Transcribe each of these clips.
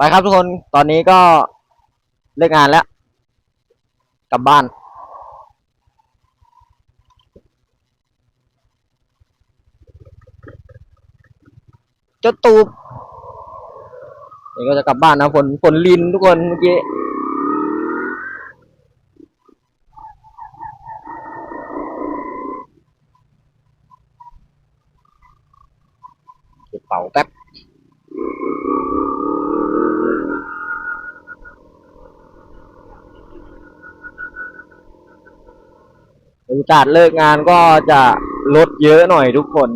ไปครับทุกคนตอนนี้ก็เลิกงานแล้ว กลับบ้าน เจ้าตูบนี่ก็จะกลับบ้านนะฝนฝนลินทุกคนเมื่อกี้เป๋าแป๊บ กาศเลิกงานก็จะลดเยอะหน่อยทุกคน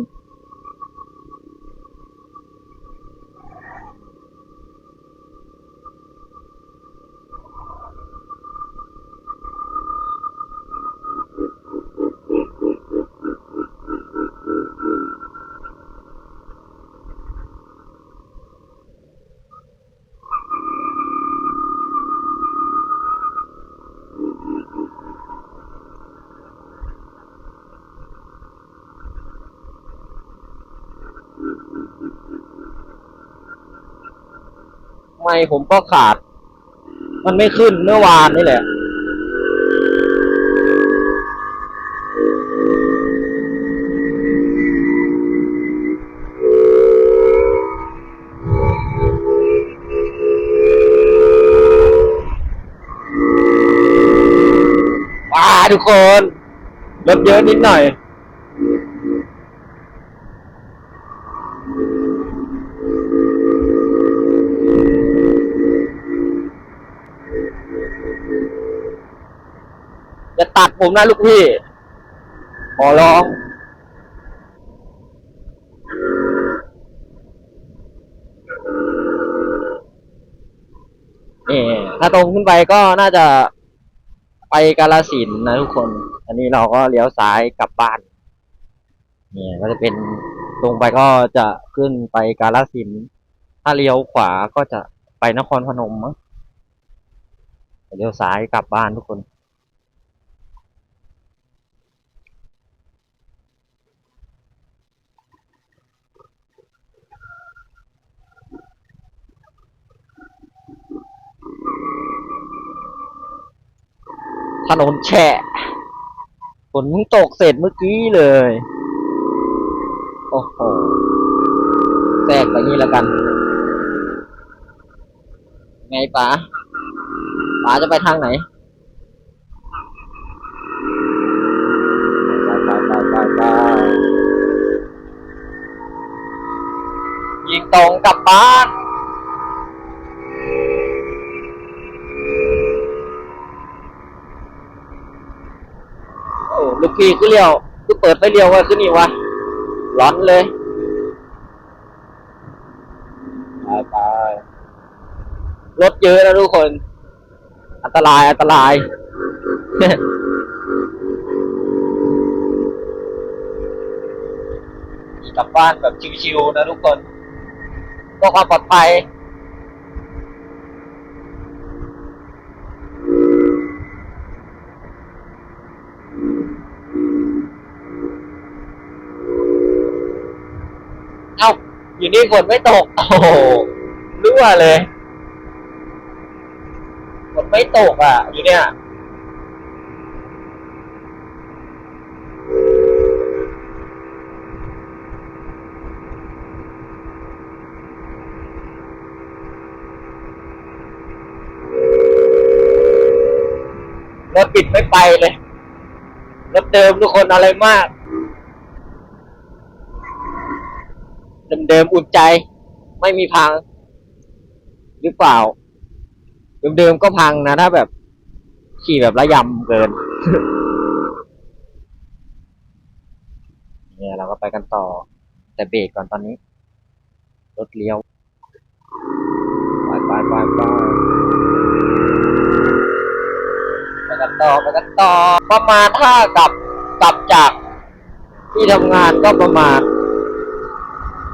ไม่ ผมก็ขาด มันไม่ขึ้นเมื่อวานนี่แหละ ว้าทุกคนลดเยอะนิดหน่อย จะ ตัดผมนะลูกพี่ ขอร้อง นี่ถ้าตรงขึ้นไปก็น่าจะไปกาลสินนะทุกคน อันนี้เราก็เลี้ยวซ้ายกลับบ้าน เนี่ยก็จะเป็นตรงไปก็จะขึ้นไปกาลสิน ถ้าเลี้ยวขวาก็จะไปนครพนมมั้งเลี้ยวซ้ายกลับบ้านทุกคน ถนนแฉะฝนตกเสร็จเมื่อกี้เลย โอ้โหแทรกไปนี่แล้วกัน ไงป๋าป๋าจะไปทางไหนไปไปไปไปไปยิงตรงกลับบ้าน โอ้ลูกพี่คือเลี้ยวคือเปิดไฟเลี้ยวว่าคือนี่วะร้อนเลยไปไปรถเยอะนะทุกคน อันตรายอันตรายกลับบ้านแบบชิวๆนะทุกคนเพื่อความปลอดภัย เอยู่นี่ฝนไม่ตก โอ้โหรั่วเลยฝนไม่ตกอะ อยู่เนี่ยรถปิดไม่ไปเลยรถเดิมทุกคนอะไรมาก เดิมๆอุ่นใจ ไม่มีพัง หรือเปล่า เดิมๆก็พังนะ ถ้าแบบ ขี่แบบระยำเกิน เนี่ยเราก็ไปกันต่อ แต่เบรกก่อนตอนนี้ รถเลี้ยวไปไปไปไปไปกันต่อไปกันต่อ ประมาณถ้ากลับกลับจากที่ทำงานก็ประมาณ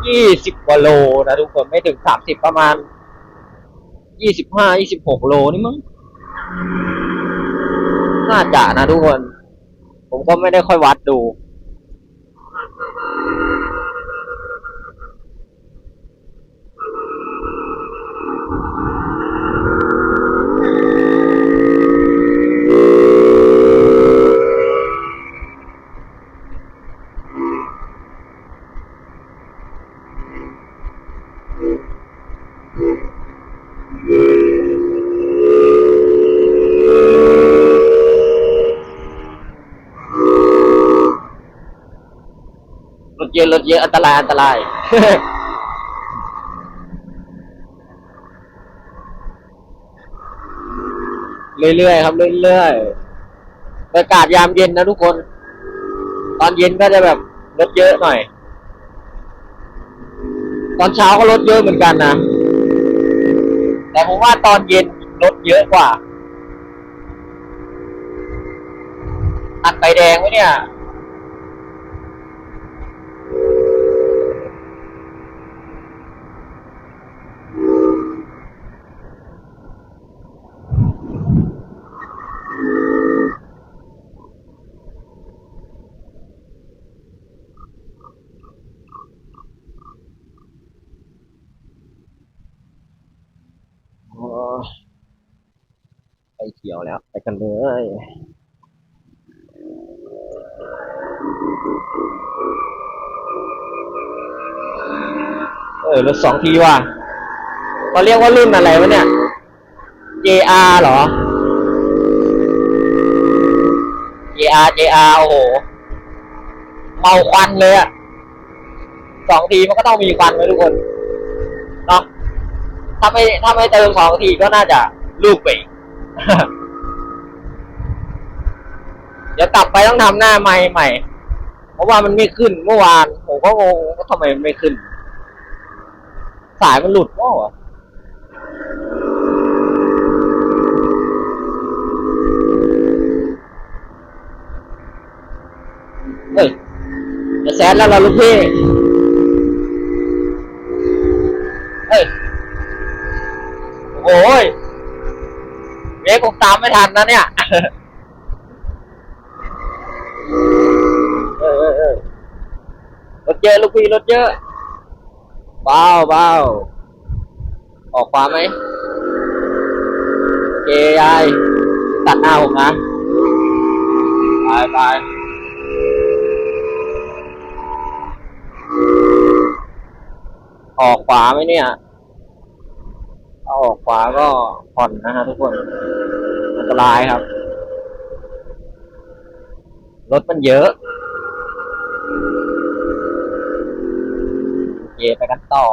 ยี่สิบกว่าโลนะทุกคนไม่ถึงสามสิบประมาณยี่สิบห้ายี่สิบหกโลนี่มั้งน่าจะนะทุกคน ผมก็ไม่ได้ค่อยวัดดู อะรถเยอะอันตรายอันตรายเรื่อยๆครับเรื่อยๆบรรยากาศยามเย็นนะทุกคน ตอนเย็นก็จะแบบรถเยอะหน่อย ตอนเช้าก็รถเยอะเหมือนกันนะแต่ผมว่าตอนเย็นรถเยอะกว่าตัดไฟแดงไว้เนี่ย โอ้ยไปเขียวแล้ว ไป กันเลยเออรถสองทีว่ะเขาเรียกว่ารุ่นอะไรวะเนี่ย JR เหรอ JR JR โอ้โห เมาควันเลยอะสองทีมันก็ต้องมีควันไว้ทุกคน เนาะถ้าไม่ถ้าไม่เติมสองทีก็น่าจะลูกไป เดี๋ยวกลับไปต้องทำหน้าใหม่ใหม่ เพราะว่ามันไม่ขึ้นเมื่อวานผมก็งงว่าทำไมมันไม่ขึ้น สายมันหลุดเปล่าวะเฮ้ยจะแซนแล้วเราลูกพี่เฮ้ยโอ้ยเบ๊กคงตามไม่ทันนะเนี่ย เออเออเออรถ เยอะลูกพี่รถเยอะเบาเบาออกขวาไหมโอเคยายตัดหน้าผมนะไปไปออกขวาไหมเนี่ยเอาออกขวาก็ผ่อนนะฮะทุกคนอันตรายครับ รถมันเยอะ เคไปกันต่อ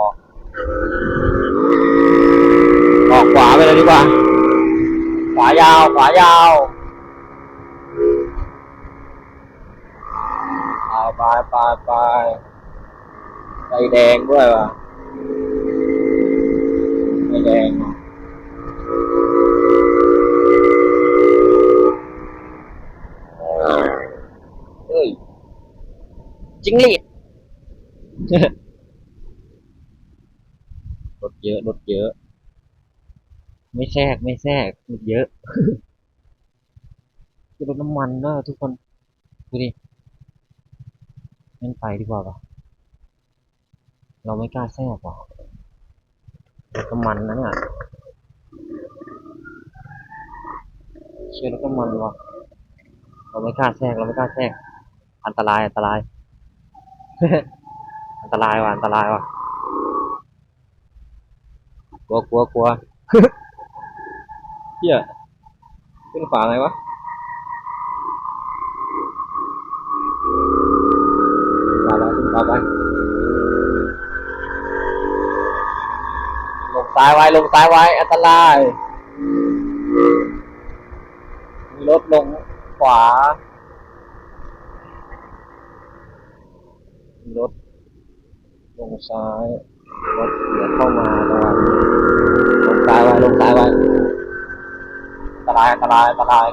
ออกขวาไปเลยดีกว่า ขวายาว ขวายาวเอาไปไปไปไฟแดงด้วยว่ะไฟแดงเฮ้ยจิงหรีด รถเยอะรถเยอะ ไม่แทรกไม่แทรกรถเยอะคือรถน้ำมันนะทุกคนดูดิงั้นไปดีกว่าปะเราไม่กล้าแทรกว่ะน้ำมันนะเนี่ยเชื่อรถน้ำมันว่ะเราไม่กล้าแทรกเราไม่กล้าแทรกอันตรายอันตราย อันตรายว่ะอันตรายว่ะกลัวกลัวกลัว เฮียขึ้นขวาไงวะมาแล้วขึ้นขวาไปลงซ้ายไว้ลงซ้ายไว้อันตรายมีรถลงขวา รถลงซ้าย รถเสียเข้ามาระวังลงซ้ายไว้ลงซ้ายไว้อันตรายอันตรายอันตราย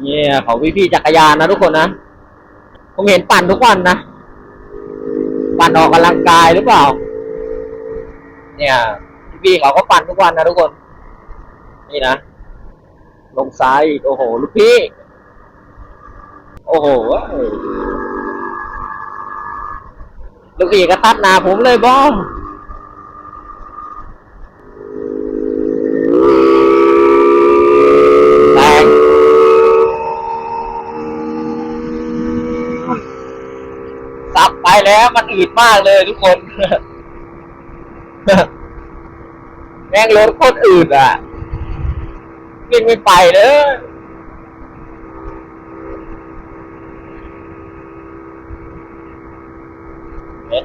เนี่ยเขาพี่พี่ๆจักรยานนะทุกคนนะ ผมเห็นปั่นทุกวันนะ ปั่นออกกำลังกายหรือเปล่า เนี่ยพี่พี่เขาก็ปั่นทุกวันนะทุกคน นี่นะ ลงซ้ายอีกโอ้โห ลูกพี่ โอ้โหลูกพี่ก็ตัดหน้าผมเลยบอมแรงสับไป แล้ว มันอืดมากเลยทุกคนแม่งรถโคตรอืดอะวิ่งไม่ไปเลย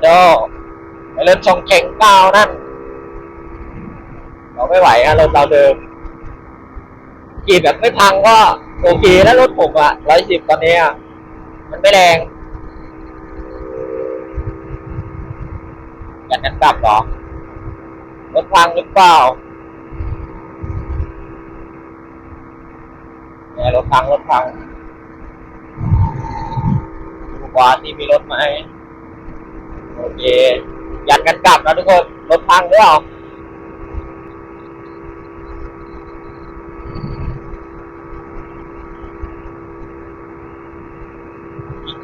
โดไอ้รถชงเก่งเก้านั่น เราไม่ไหวอะรถเราเดิมขี่แบบไม่พังก็โอเคแล้วรถผมอะร้อยสิบตอนนี้อะมันไม่แรง อยากกันกลับเหรอรถพังหรือเปล่าเนี่ยรถพังรถพังดูก่อนนี่มีรถไหมโอเคยันกันกลับนะทุกคนรถพังหรือเปล่า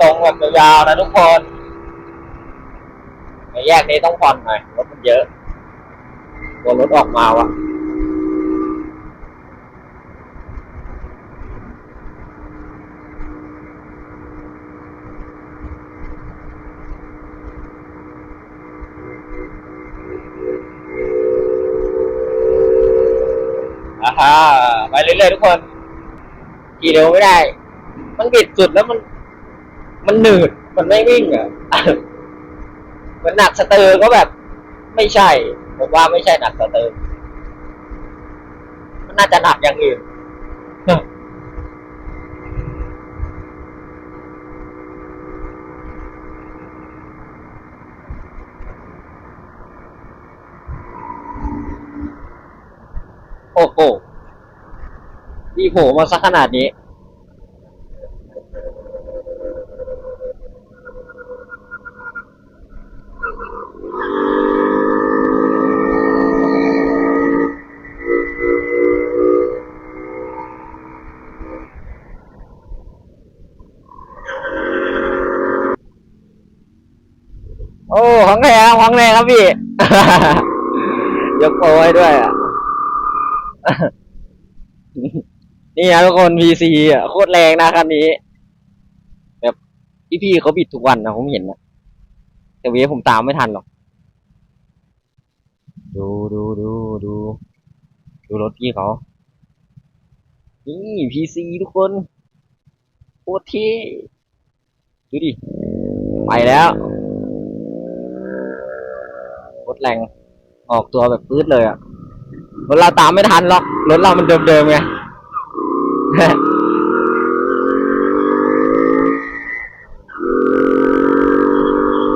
ตรงแบบยาวๆนะทุกคน แยกนี้ต้องผ่อนหน่อยรถมันเยอะกลัวรถออกมาวะอ่าฮะไปเรื่อยๆทุกคนขี่เร็วไม่ได้ มันบิดสุดแล้วมัน มันหนืด มันไม่วิ่งอะ มันหนักสเตอร์ก็แบบ ไม่ใช่ ผมว่าไม่ใช่หนักสเตอร์มันน่าจะหนักอย่างอื่นโอ้โหพี่โผล่มาสักขนาดนี้ โอ้ ของแท้ครับของแท้ครับพี่ ยกโปรให้ด้วยอะ นี่นะทุกคน VC อะโคตรแรงนะคันนี้ แบบพี่ๆเขาบิดทุกวันนะผมเห็นนะแต่เวฟผมตามไม่ทันหรอก ดูดูดูดูดูรถพี่เขา นี่ PC ทุกคนโคตรเท่ดูดิ ไปแล้ว รแรงออกตัวแบบปื๊ดเลยอะรถเราตามไม่ทันหรอกรถเรามันเดิมๆไง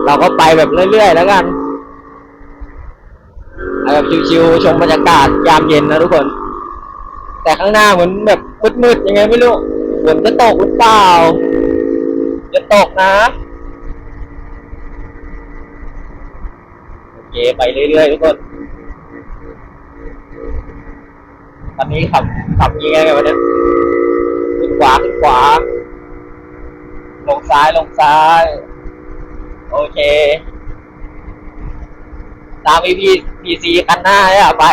เราก็ไปแบบเรื่อยๆแล้วกันแบบชิวๆชมบรรยากาศยามเย็นนะทุกคน แต่ข้างหน้าเหมือนแบบมืดๆยังไงไม่รู้ฝนจะตกหรือเปล่าจะตกนะ โอ เกไปเรื่อยๆทุกคนตอนนี้ขับขับยังไงกันวะเนี่ยขึ้นขวาขึ้นขวา ลงซ้ายลงซ้าย โอเค ตามพีพีพีซีคันหน้าเนี่ยไป